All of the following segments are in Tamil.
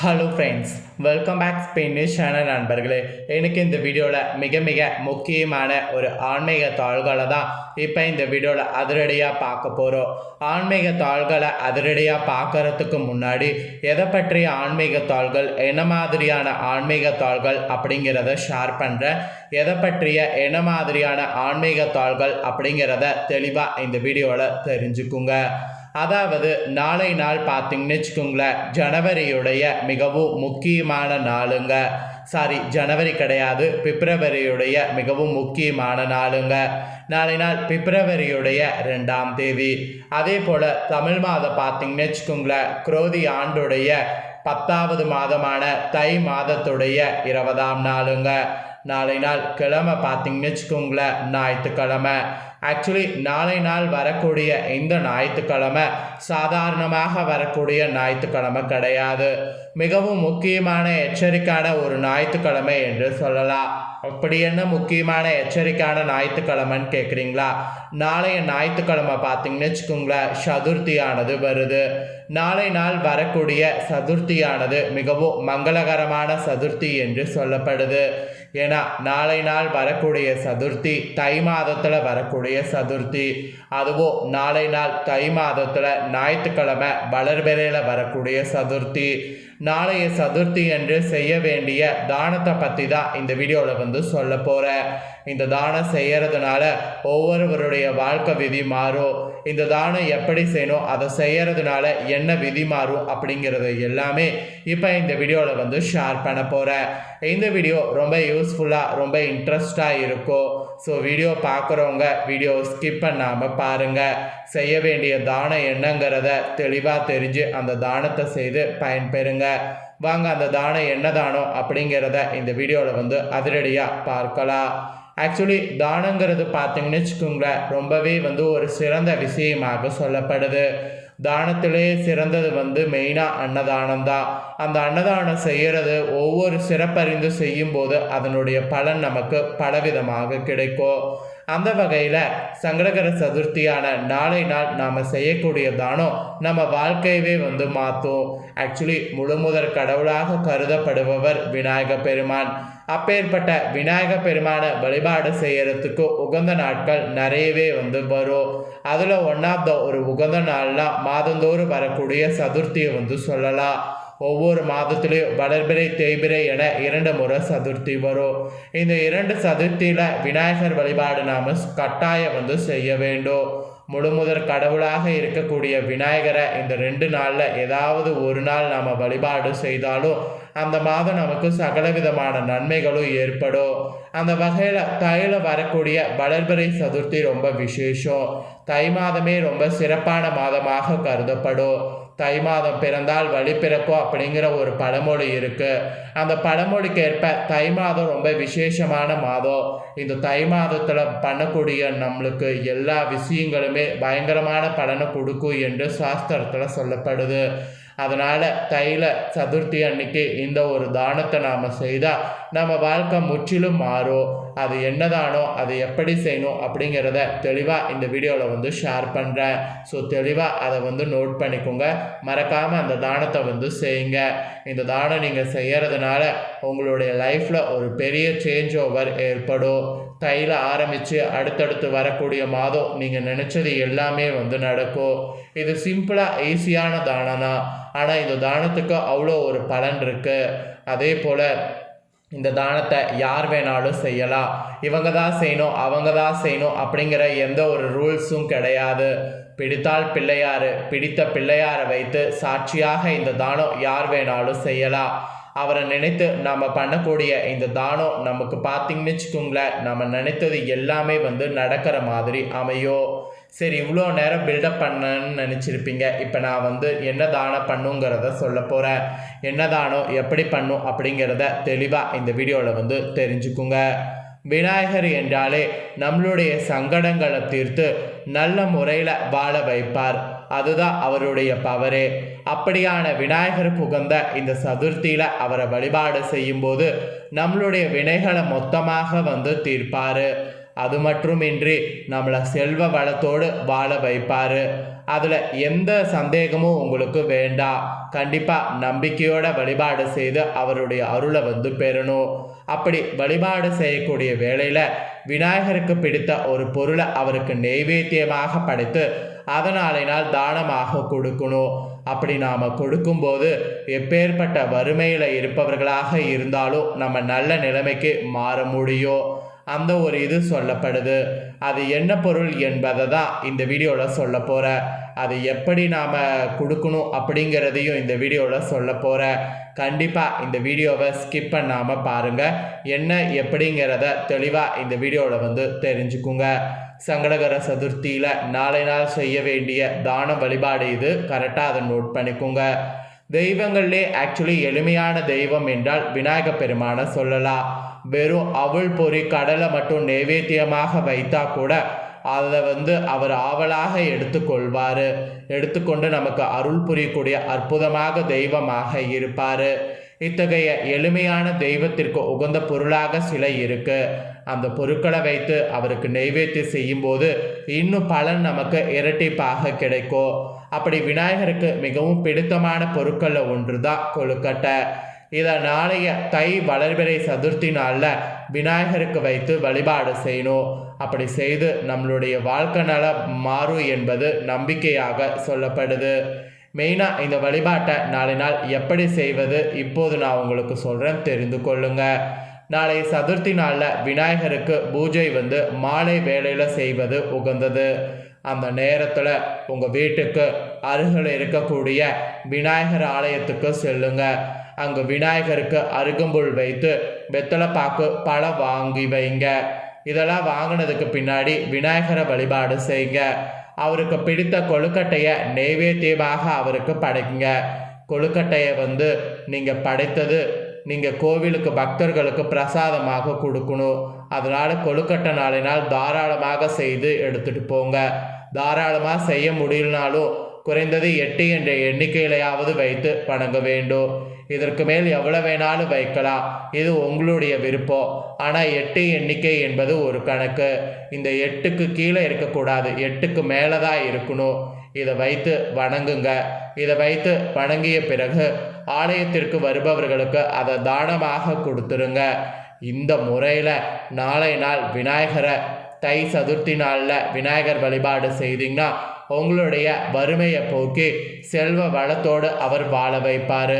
Hello friends welcome back Spanish channel நண்பர்களே. எனக்கு இந்த வீடியோவில் மிக மிக முக்கியமான ஒரு ஆன்மீக தாள்களை தான் இப்போ இந்த வீடியோவில் அதிரடியாக பார்க்க போகிறோம் ஆன்மீக தாள்களை அதிரடியாக பார்க்கறதுக்கு முன்னாடி எதை பற்றிய ஆன்மீக தாள்கள் என்ன மாதிரியான ஆன்மீக தாள்கள் அப்படிங்கிறத ஷேர் பண்ணுறேன் எதை பற்றிய என்ன மாதிரியான ஆன்மீக தாள்கள் அப்படிங்கிறத தெளிவாக இந்த வீடியோவில் தெரிஞ்சுக்குங்க. அதாவது நாளை நாள் பார்த்திங்கன்னு வச்சுக்கோங்களேன் ஜனவரியுடைய மிகவும் முக்கியமான நாளுங்க. சாரி ஜனவரி கிடையாது பிப்ரவரியுடைய மிகவும் முக்கியமான நாளுங்க. நாளை நாள் பிப்ரவரியுடைய ரெண்டாம் தேதி. அதே போல் தமிழ் மாதம் பார்த்தீங்கன்னு வச்சுக்கோங்களேன் குரோதி ஆண்டுடைய பத்தாவது மாதமான தை மாதத்துடைய இருபதாம் நாளுங்க. நாளை நாள் கிழமை பார்த்திங்கன்னு வச்சுக்கோங்களேன் ஞாயிற்றுக்கிழமை. ஆக்சுவலி நாளை நாள் வரக்கூடிய இந்த ஞாயிற்றுக்கிழமை சாதாரணமாக வரக்கூடிய ஞாயிற்றுக்கிழமை கிடையாது. மிகவும் முக்கியமான எச்சரிக்கையான ஒரு ஞாயிற்றுக்கிழமை என்று சொல்லலாம். அப்படி என்ன முக்கியமான எச்சரிக்கையான ஞாயிற்றுக்கிழமைன்னு கேட்குறீங்களா நாளைய ஞாயிற்றுக்கிழமை பார்த்தீங்கன்னு வச்சுக்கோங்களேன் சதுர்த்தியானது வருது. நாளை நாள் வரக்கூடிய சதுர்த்தியானது மிகவும் மங்களகரமான சதுர்த்தி என்று சொல்லப்படுது. ஏன்னா நாளை நாள் வரக்கூடிய சதுர்த்தி தை மாதத்தில் வரக்கூடிய சதுர்த்தி. அதுவும் நாளை நாள் தை மாதத்தில் ஞாயிற்றுக்கிழமை வளர்பெறையில் வரக்கூடிய சதுர்த்தி. நாளைய சதுர்த்தி என்று செய்ய வேண்டிய தானத்தை பற்றி தான் இந்த வீடியோவில் வந்து சொல்ல போகிறேன் இந்த தானம் செய்கிறதுனால ஒவ்வொருவருடைய வாழ்க்கை விதி மாறும். இந்த தானம் எப்படி செய்யணும் அதை செய்கிறதுனால என்ன விதி மாறும் அப்படிங்கிறது எல்லாமே இப்போ இந்த வீடியோவில் வந்து ஷேர் பண்ண போகிறேன் இந்த வீடியோ ரொம்ப யூஸ்ஃபுல்லாக ரொம்ப இன்ட்ரெஸ்டாக இருக்கும். ஸோ வீடியோ பார்க்குறவங்க வீடியோ ஸ்கிப் பண்ணாமல் பாருங்கள் செய்ய வேண்டிய தானம் என்னங்கிறத தெளிவாக தெரிஞ்சு அந்த தானத்தை செய்து பயன்பெறுங்க. வாங்க அந்த தானம் என்ன தானம் அப்படிங்கிறத இந்த வீடியோவில் வந்து அதிரடியாக பார்க்கலாம். ஆக்சுவலி தானங்கிறது பார்த்தீங்கன்னு வச்சுக்கோங்களேன் ரொம்பவே வந்து ஒரு சிறந்த விஷயமாக சொல்லப்படுது. தானத்திலே சிறந்தது வந்து மெயினாக அன்னதானம் தான் அந்த அன்னதானம் செய்கிறது ஒவ்வொரு சிறப்பறிந்து செய்யும்போது அதனுடைய பலன் நமக்கு பலவிதமாக கிடைக்கும். அந்த வகையில் சங்கடகர சதுர்த்தியான நாளை நாள் நாம் செய்யக்கூடிய தானம் நம்ம வாழ்க்கையவே வந்து மாற்றும் ஆக்சுவலி முழுமுதற் கடவுளாக கருதப்படுபவர் விநாயக பெருமான். அப்பேற்பட்ட விநாயக பெருமானை வழிபாடு செய்யறதுக்கு உகந்த நாட்கள் நிறையவே வந்து வரும். அதில் ஒன் ஆஃப் த ஒரு உகந்த நாள்லாம் மாதந்தோறும் வரக்கூடிய சதுர்த்தியை வந்து சொல்லலாம். ஒவ்வொரு மாதத்திலையும் வளர்பிறை தேய்பிறை என இரண்டு முறை சதுர்த்தி வரும். இந்த இரண்டு சதுர்த்தியில் விநாயகர் வழிபாடு நாம் கட்டாயம் வந்து செய்ய வேண்டும். முழுமுதற் கடவுளாக இருக்கக்கூடிய விநாயகரை இந்த ரெண்டு நாளில் ஏதாவது ஒரு நாள் நாம் வழிபாடு செய்தாலும் அந்த மாதம் நமக்கு சகலவிதமான நன்மைகளும் ஏற்படும். அந்த வகையில் தையில் வரக்கூடிய வளர்பிறை சதுர்த்தி ரொம்ப விசேஷம். தை மாதமே ரொம்ப சிறப்பான மாதமாக கருதப்படும். தை மாதம் பிறந்தால் வழி பிறக்கும் அப்படிங்கிற ஒரு பழமொழி இருக்குது அந்த பழமொழிக்கு ஏற்ப தை மாதம் ரொம்ப விசேஷமான மாதம். இந்த தை மாதத்தில் பண்ணக்கூடிய நம்மளுக்கு எல்லா விஷயங்களுமே பயங்கரமான பலனை கொடுக்கும் என்று சாஸ்திரத்தில் சொல்லப்படுது. அதனால் தைல சதுர்த்தி அன்னைக்கு இந்த ஒரு தானத்தை நாம் செய்தால் நம்ம வாழ்க்கை முற்றிலும் மாறும். அது என்னதானோ அது எப்படி செய்யணும் அப்படிங்கிறத தெளிவாக இந்த வீடியோவில் வந்து ஷேர் பண்ணுறேன் ஸோ தெளிவாக அதை வந்து நோட் பண்ணிக்கோங்க. மறக்காமல் அந்த தானத்தை வந்து செய்யுங்க. இந்த தானம் நீங்கள் செய்கிறதுனால உங்களுடைய லைஃப்பில் ஒரு பெரிய சேஞ்ச் ஓவர் ஏற்படும். தையில் ஆரம்பித்து அடுத்தடுத்து வரக்கூடிய மாதம் நீங்கள் நினச்சது எல்லாமே வந்து நடக்கும். இது சிம்பிளாக ஈஸியான தானம் தான் ஆனால் இந்த தானத்துக்கு அவ்வளோ ஒரு பலன் இருக்குது அதே போல் இந்த தானத்தை யார் வேணாலும் செய்யலாம். இவங்க தான் செய்யணும் அவங்க தான் செய்யணும் அப்படிங்கிற எந்த ஒரு ரூல்ஸும் கிடையாது. பிடித்தால் பிள்ளையார் பிடித்த பிள்ளையாரை வைத்து சாட்சியாக இந்த தானம் யார் வேணாலும் செய்யலாம். அவரை நினைத்து நம்ம பண்ணக்கூடிய இந்த தானம் நமக்கு பார்த்திங்கன்னு வச்சுக்கோங்களேன் நம்ம நினைத்தது எல்லாமே வந்து நடக்கிற மாதிரி அமையும். சரி இவ்வளோ நேரம் பில்டப் பண்ணன்னு நினச்சிருப்பீங்க. இப்போ நான் வந்து என்ன தானம் பண்ணுங்கிறத சொல்ல போகிறேன் என்ன தானம் எப்படி பண்ணும் அப்படிங்கிறத தெளிவாக இந்த வீடியோவில் வந்து தெரிஞ்சுக்குங்க. விநாயகர் என்றாலே நம்மளுடைய சங்கடங்களை தீர்த்து நல்ல முறையில் வாழ வைப்பார். அதுதான் அவருடைய பவரே அப்படியான விநாயகர் புகந்த இந்த சதுர்த்தியில் அவரை வழிபாடு செய்யும்போது நம்மளுடைய வினைகளை மொத்தமாக வந்து தீர்ப்பார். அது மட்டுமின்றி நம்மளை செல்வ வளத்தோடு வாழ வைப்பார். அதில் எந்த சந்தேகமும் உங்களுக்கு வேண்டாம் கண்டிப்பாக நம்பிக்கையோட வழிபாடு செய்து அவருடைய அருளை வந்து பெறணும். அப்படி வழிபாடு செய்யக்கூடிய வேளையில் விநாயகருக்கு பிடித்த ஒரு பொருளை அவருக்கு நெய்வேத்தியமாக படைத்து அதனாலினால் நாள் தானமாக கொடுக்கணும். அப்படி நாம் கொடுக்கும்போது எப்பேற்பட்ட வறுமையில் இருப்பவர்களாக இருந்தாலும் நம்ம நல்ல நிலைமைக்கு மாற முடியும். அந்த ஒரு இது சொல்லப்படுது. அது என்ன பொருள் என்பதை தான் இந்த வீடியோவில் சொல்ல போகிற அது எப்படி நாம் கொடுக்கணும் அப்படிங்கிறதையும் இந்த வீடியோவில் சொல்ல போகிற கண்டிப்பாக இந்த வீடியோவை ஸ்கிப் பண்ணாமல் பாருங்கள் என்ன எப்படிங்கிறத தெளிவாக இந்த வீடியோவில் வந்து தெரிஞ்சுக்குங்க. சங்கடகர சதுர்த்தியில் நாளை நாள் செய்ய வேண்டிய தான வழிபாடு இது. கரெக்டாக அதை நோட் பண்ணிக்கோங்க. தெய்வங்களிலே ஆக்சுவலி எளிமையான தெய்வம் என்றால் விநாயக பெருமானை சொல்லலாம். வெறும் அவள் பொறி கடலை மட்டும் நைவேத்தியமாக வைத்தா கூட அதை வந்து அவர் ஆவலாக எடுத்துக்கொள்வார் எடுத்துக்கொண்டு நமக்கு அருள் புரியக்கூடிய அற்புதமாக தெய்வமாக இருப்பார். இத்தகைய எளிமையான தெய்வத்திற்கு உகந்த பொருளாக சிலை இருக்கு. அந்த பொருட்களை வைத்து அவருக்கு நெய்வேத்தியம் செய்யும்போது இன்னும் பலன் நமக்கு இரட்டிப்பாக கிடைக்கும். அப்படி விநாயகருக்கு மிகவும் பிடித்தமான பொருட்களில் ஒன்று தான் கொழுக்கட்டை. இதை நாளைய தை வளர்பிறை சதுர்த்தி நாளில் விநாயகருக்கு வைத்து வழிபாடு செய்யணும். அப்படி செய்து நம்மளுடைய வாழ்க்கை நல மாறும் என்பது நம்பிக்கையாக சொல்லப்படுது. மெயினாக இந்த வழிபாட்டை நாளை நாள் எப்படி செய்வது இப்போது நான் உங்களுக்கு சொல்கிறேன் தெரிந்து கொள்ளுங்க. நாளை சதுர்த்தி நாளில் விநாயகருக்கு பூஜை வந்து மாலை வேளையில் செய்வது உகந்தது. அந்த நேரத்தில் உங்கள் வீட்டுக்கு அருகில் இருக்கக்கூடிய விநாயகர் ஆலயத்துக்கு செல்லுங்க. அங்கு விநாயகருக்கு அருகம்புல் வைத்து வெத்தலை பாக்கு பழம் வாங்கி வைங்க. இதெல்லாம் வாங்கினதுக்கு பின்னாடி விநாயகரை வழிபாடு செய்யுங்க அவருக்கு பிடித்த கொழுக்கட்டையை நெய்வேத்தியமாக அவருக்கு படைக்குங்க கொழுக்கட்டையை வந்து நீங்கள் படைத்தது நீங்கள் கோவிலுக்கு பக்தர்களுக்கு பிரசாதமாக கொடுக்கணும். அதனால் கொழுக்கட்டை நாளினால் தாராளமாக செய்து எடுத்துகிட்டு போங்க. தாராளமாக செய்ய முடியலனாலும் குறைந்தது எட்டு என்ற எண்ணிக்கையிலையாவது வைத்து வணங்க வேண்டும். இதற்கு மேல் எவ்வளோ வேணாலும் வைக்கலாம். இது உங்களுடைய விருப்பம். ஆனால் எட்டு எண்ணிக்கை என்பது ஒரு கணக்கு. இந்த எட்டுக்கு கீழே இருக்கக்கூடாது. எட்டுக்கு மேலே தான் இருக்கணும். இதை வைத்து வணங்குங்க. இதை வைத்து வணங்கிய பிறகு ஆலயத்திற்கு வருபவர்களுக்கு அதை தானமாக கொடுத்துருங்க. இந்த முறையில் நாளை நாள் விநாயகரை தை சதுர்த்தி நாளில் விநாயகர் வழிபாடு செய்தீங்கன்னா உங்களுடைய வறுமையை போக்கி செல்வ வளத்தோடு அவர் வாழ வைப்பார்.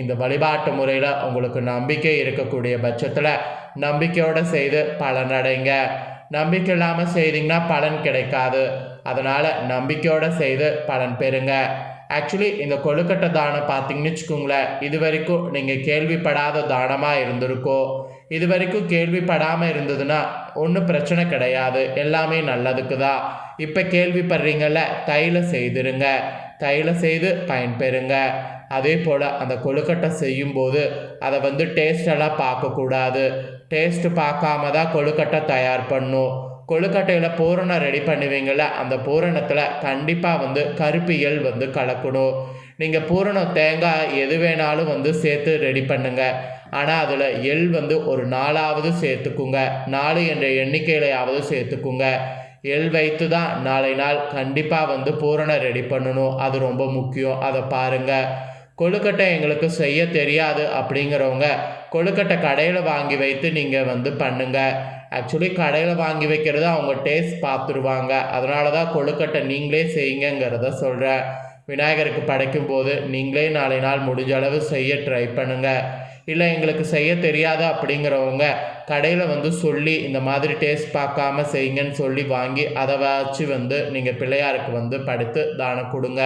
இந்த வழிபாட்டு முறையில் உங்களுக்கு நம்பிக்கை இருக்கக்கூடிய பட்சத்தில் நம்பிக்கையோடு செய்து பலனடைங்க நம்பிக்கை இல்லாமல் செய்தீங்கன்னா பலன் கிடைக்காது. அதனால் நம்பிக்கையோடு செய்து பலன் பெறுங்க. ஆக்சுவலி இந்த கொழுக்கட்டை தானம் பார்த்தீங்கன்னு வச்சுக்கோங்களேன் இது வரைக்கும் நீங்கள் கேள்விப்படாத தானமாக இருந்திருக்கோ? இது வரைக்கும் கேள்விப்படாமல் இருந்ததுன்னா ஒன்றும் பிரச்சனை கிடையாது எல்லாமே நல்லதுக்கு தான். இப்போ கேள்விப்படுறீங்கள தையில செய்திருங்க தையில செய்து பயன்பெறுங்க. அதே போல் அந்த கொழுக்கட்டை செய்யும்போது அதை வந்து டேஸ்டெல்லாம் பார்க்கக்கூடாது. டேஸ்ட்டு பார்க்காம தான் கொழுக்கட்டை தயார் பண்ணும். கொழுக்கட்டையில் பூரணம் ரெடி பண்ணுவீங்கள அந்த பூரணத்தில் கண்டிப்பாக வந்து கருப்பியல் வந்து கலக்கணும். நீங்கள் பூரணம் தேங்காய் எது வேணாலும் வந்து சேர்த்து ரெடி பண்ணுங்கள் ஆனால் அதில் எள் வந்து ஒரு நாலாவது சேர்த்துக்குங்க. நாலு என்ற எண்ணிக்கையிலையாவது சேர்த்துக்குங்க. எள் வைத்து தான் நாளை நாள் கண்டிப்பாக வந்து பூரணம் ரெடி பண்ணணும். அது ரொம்ப முக்கியம். அதை பாருங்கள் கொழுக்கட்டை எங்களுக்கு செய்ய தெரியாது அப்படிங்கிறவங்க கொழுக்கட்டை கடையில் வாங்கி வைத்து நீங்கள் வந்து பண்ணுங்கள் ஆக்சுவலி கடையில் வாங்கி வைக்கிறது அவங்க டேஸ்ட் பார்த்துருவாங்க. அதனால தான் கொழுக்கட்டை நீங்களே செய்யுங்கிறத சொல்கிறேன் விநாயகருக்கு படைக்கும் போது நீங்களே நாளை நாள் முடிஞ்ச அளவு செய்ய ட்ரை பண்ணுங்கள் இல்லை எங்களுக்கு செய்ய தெரியாது அப்படிங்கிறவங்க கடையில் வந்து சொல்லி இந்த மாதிரி டேஸ்ட் பார்க்காம செய்யுங்கன்னு சொல்லி வாங்கி அதை வச்சு வந்து நீங்கள் பிள்ளையாருக்கு வந்து படுத்து தானம் கொடுங்க.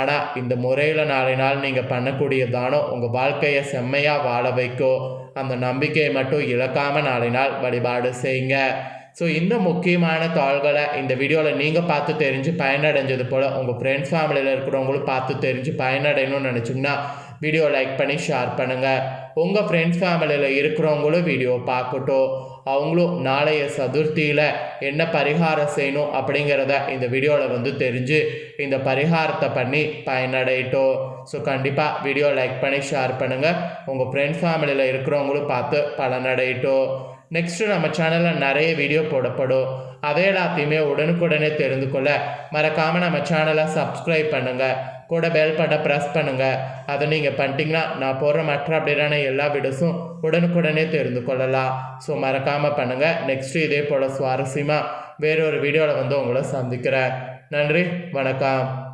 ஆனால் இந்த முறையில் நாளை நாள் நீங்கள் பண்ணக்கூடிய தானம் உங்கள் வாழ்க்கையை செம்மையாக வாழ வைக்கும். அந்த நம்பிக்கையை மட்டும் இழக்காமல் நாளை நாள் வழிபாடு செய்யுங்க. ஸோ இந்த முக்கியமான தாள்களை இந்த வீடியோவில் நீங்கள் பார்த்து தெரிஞ்சு பயனடைஞ்சது போல் உங்கள் ஃப்ரெண்ட்ஸ் ஃபேமிலியில் இருக்கிறவங்களும் பார்த்து தெரிஞ்சு பயனடையணும்னு நினச்சிங்கன்னா வீடியோ லைக் பண்ணி ஷேர் பண்ணுங்கள் உங்கள் ஃப்ரெண்ட்ஸ் ஃபேமிலியில் இருக்கிறவங்களும் வீடியோ பார்க்கட்டும். அவங்களும் நாளைய சதுர்த்தியில் என்ன பரிகாரம் செய்யணும் அப்படிங்கிறத இந்த வீடியோவில் வந்து தெரிஞ்சு இந்த பரிகாரத்தை பண்ணி பயனடையட்டும். ஸோ கண்டிப்பாக வீடியோ லைக் பண்ணி ஷேர் பண்ணுங்கள் உங்கள் ஃப்ரெண்ட்ஸ் ஃபேமிலியில் இருக்கிறவங்களும் பார்த்து பலனடையட்டும். நெக்ஸ்ட்டு நம்ம சேனலில் நிறைய வீடியோ போடப்படும். அதை எல்லாத்தையுமே உடனுக்குடனே தெரிந்து கொள்ள மறக்காமல் நம்ம சேனலை சப்ஸ்கிரைப் பண்ணுங்கள் கூட பெல் பட்டை ப்ரெஸ் பண்ணுங்கள் அதை நீங்கள் பண்ணிட்டீங்கன்னா நான் போடுற மற்ற அப்படியான எல்லா வீடியோஸும் உடனுக்குடனே தெரிந்து கொள்ளலாம். ஸோ மறக்காமல் பண்ணுங்கள் நெக்ஸ்ட்டு இதே போல் சுவாரஸ்யமாக வேறொரு வீடியோவில் வந்து உங்களை சந்திக்கிறேன். நன்றி வணக்கம்.